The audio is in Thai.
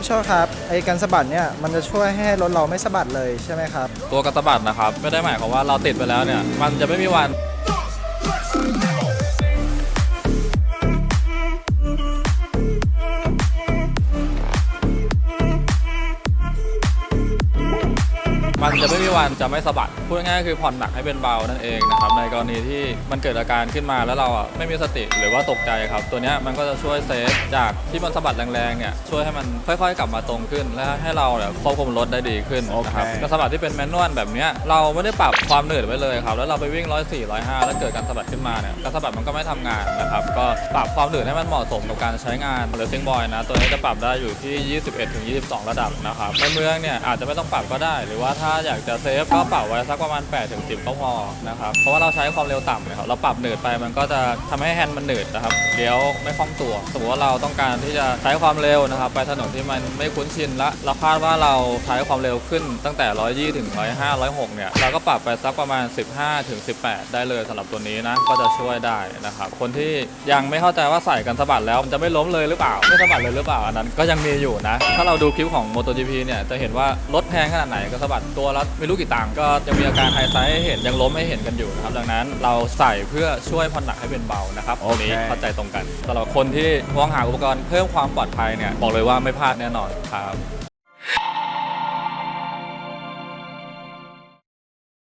พี่โชคครับไอ้การสะบัดเนี่ยมันจะช่วยให้รถเราไม่สะบัดเลยใช่ไหมครับ ตัวกระสะบัดนะครับ ไม่ได้หมายความว่าเราติดไปแล้วเนี่ย มันจะไม่มีวัน มันจะไม่มีวันจะไม่สะบัด พูดง่ายๆคือผ่อนหนักให้เป็นเบานั่นเองนะครับ ในกรณีที่มันเกิดอาการขึ้นมาแล้วเราอะไม่มีสติหรือว่าตกใจครับ ตัวเนี้ยมันก็จะช่วยเซฟจากที่มันสะบัดแรงๆเนี่ยช่วยให้มันค่อยๆ กลับมาตรงขึ้น และให้เราเนี่ยควบคุมรถได้ดีขึ้นนะครับโอเคกระสะบัดที่เป็นแมนนวลแบบเนี้ยเราไม่ได้ปรับความหนืดไว้เลยครับแล้วเราไปวิ่ง104 105แล้วเกิดการสะบัดขึ้นมาเนี่ยกระสะบัดมันก็ไม่ทำงานนะครับก็ปรับความหนืดให้มันเหมาะสมกับการใช้งานเลซิ่งบอยนะตัวนี้จะปรับได้อยู่ที่ 21ถึง22 ระดับนะครับในเมืองเนี่ยอาจจะไม่ต้องปรับก็ได้หรือว่าถ้าาอยากจะเซฟก็ปรับไว้สักประมาณ 8 ถึง 10 ก็พอนะครับ เพราะว่าเราใช้ความเร็วต่ำเลยครับ เราปรับหนืดไปมันก็จะทำให้แฮนด์มันหนืดนะครับ เลี้ยวไม่คล่องตัว สมมติว่าเราต้องการที่จะใช้ความเร็วนะครับ ไปถนนที่มันไม่คุ้นชินละ เราคาดว่าเราใช้ความเร็วขึ้นตั้งแต่ 120 ถึง 105 106 เนี่ย เราก็ปรับไปสักประมาณ 15 ถึง 18 ได้เลยสำหรับตัวนี้นะ ก็จะช่วยได้นะครับ คนที่ยังไม่เข้าใจว่าใส่กันสะบัดแล้วมันจะไม่ล้มเลยหรือเปล่า ไม่สะบัดเลยหรือเปล่า อันนั้นก็ยังมีอยู่นะ ถ้าเราดูคลิปของ MotoGP เนี่ย จะเห็นว่ารถแพงขนาดไหนก็สะบัดตวละไม่รู้กี่ตังค์ก็ยังมีอาการไฮไซส์ให้เห็นยังล้มให้เห็นกันอยู่นะครับดังนั้นเราใส่เพื่อช่วยผ่อนหนักให้เป็นเบานะครับตรงนี้โอเคเข้าใจตรงกันสำหรับคนที่มองหาอุปกรณ์เพิ่มความปลอดภัยเนี่ยบอกเลยว่าไม่พลาดแน่นอนครับ